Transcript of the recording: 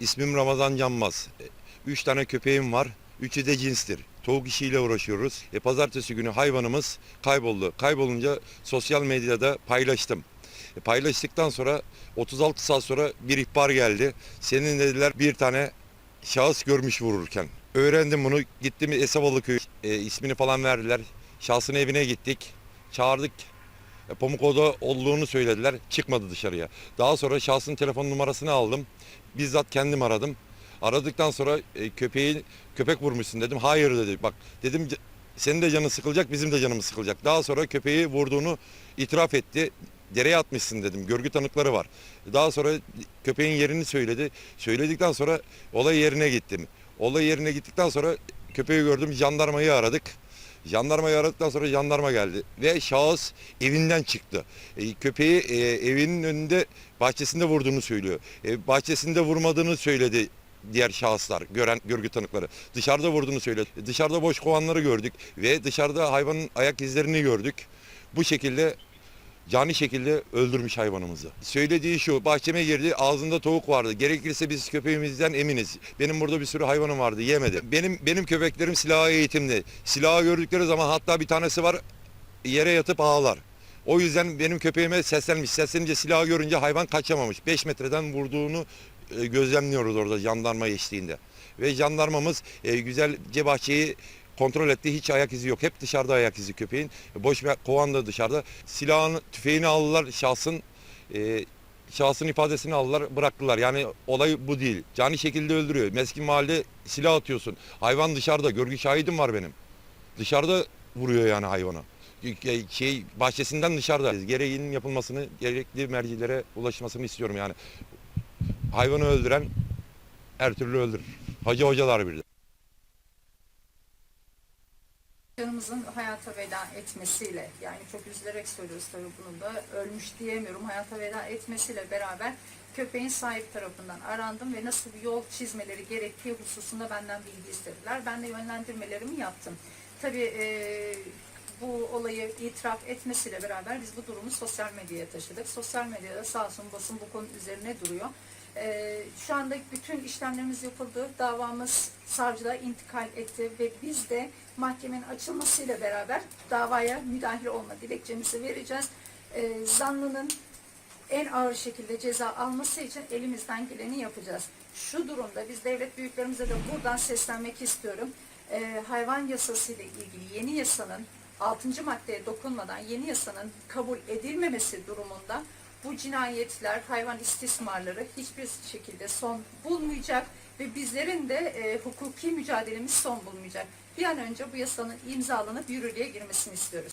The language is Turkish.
İsmim Ramazan Canmaz. E, Üç tane köpeğim var. Üçü de cinstir. Tavuk işiyle uğraşıyoruz. E, pazartesi günü hayvanımız kayboldu. Kaybolunca sosyal medyada paylaştım. E, paylaştıktan sonra 36 saat sonra bir ihbar geldi. Senin dediler bir tane şahıs görmüş vururken. Öğrendim bunu. Gittim Esebalı köy e, ismini falan verdiler. Şahsın evine gittik. Çağırdık. E, Pamukova'da olduğunu söylediler. Çıkmadı dışarıya. Daha sonra şahsın telefon numarasını aldım. Bizzat kendim aradım. Aradıktan sonra e, köpeği köpek vurmuşsun dedim. Hayır dedi. Bak dedim "C- senin de canın sıkılacak, bizim de canımız sıkılacak. Daha sonra köpeği vurduğunu itiraf etti. Dereye atmışsın dedim. Görgü tanıkları var. Daha sonra köpeğin yerini söyledi. Söyledikten sonra olay yerine gittim. Olay yerine gittikten sonra köpeği gördüm. Jandarmayı aradık. Jandarmayı aradıktan sonra jandarma geldi ve şahıs evinden çıktı. E, köpeği e, evinin önünde bahçesinde vurduğunu söylüyor. E, bahçesinde vurmadığını söyledi diğer şahıslar, gören görgü tanıkları. Dışarıda vurduğunu söyledi. Dışarıda boş kovanları gördük ve dışarıda hayvanın ayak izlerini gördük. Bu şekilde cani şekilde öldürmüş hayvanımızı. Söylediği şu, bahçeme girdi, ağzında tavuk vardı. Gerekirse biz köpeğimizden eminiz. Benim burada bir sürü hayvanım vardı, yemedi. Benim benim köpeklerim silah eğitimli. Silahı gördükleri zaman hatta bir tanesi var yere yatıp ağlar. O yüzden benim köpeğime seslenmiş. Seslenince silahı görünce hayvan kaçamamış. 5 metreden vurduğunu e, gözlemliyoruz orada jandarma eşliğinde. Ve jandarmamız e, güzelce bahçeyi kontrol etti. Hiç ayak izi yok. Hep dışarıda ayak izi köpeğin. Boş bir kovan da dışarıda. Silahını, tüfeğini aldılar şahsın. E, şahsın ifadesini aldılar bıraktılar. Yani olay bu değil. Cani şekilde öldürüyor. Meskin mahalle silah atıyorsun. Hayvan dışarıda. Görgü şahidim var benim. Dışarıda vuruyor yani hayvanı. Şey bahçesinden dışarıda. Gereğinin yapılmasını, gerekli mercilere ulaşmasını istiyorum yani. Hayvanı öldüren her türlü öldürür. Hacı hocalar bir. Canımızın hayata veda etmesiyle yani çok üzülerek söylüyoruz tabii bunu da ölmüş diyemiyorum hayata veda etmesiyle beraber köpeğin sahip tarafından arandım ve nasıl bir yol çizmeleri gerektiği hususunda benden bilgi istediler. Ben de yönlendirmelerimi yaptım. Tabii e, bu olayı itiraf etmesiyle beraber biz bu durumu sosyal medyaya taşıdık. Sosyal medyada sağ olsun basın bu konu üzerine duruyor. Ee, şu anda bütün işlemlerimiz yapıldı. Davamız savcılığa intikal etti ve biz de mahkemenin açılmasıyla beraber davaya müdahil olma dilekçemizi vereceğiz. Ee, zanlının en ağır şekilde ceza alması için elimizden geleni yapacağız. Şu durumda biz devlet büyüklerimize de buradan seslenmek istiyorum. Ee, hayvan yasası ile ilgili yeni yasanın 6. maddeye dokunmadan yeni yasanın kabul edilmemesi durumunda bu cinayetler, hayvan istismarları hiçbir şekilde son bulmayacak ve bizlerin de e, hukuki mücadelemiz son bulmayacak. Bir an önce bu yasanın imzalanıp yürürlüğe girmesini istiyoruz.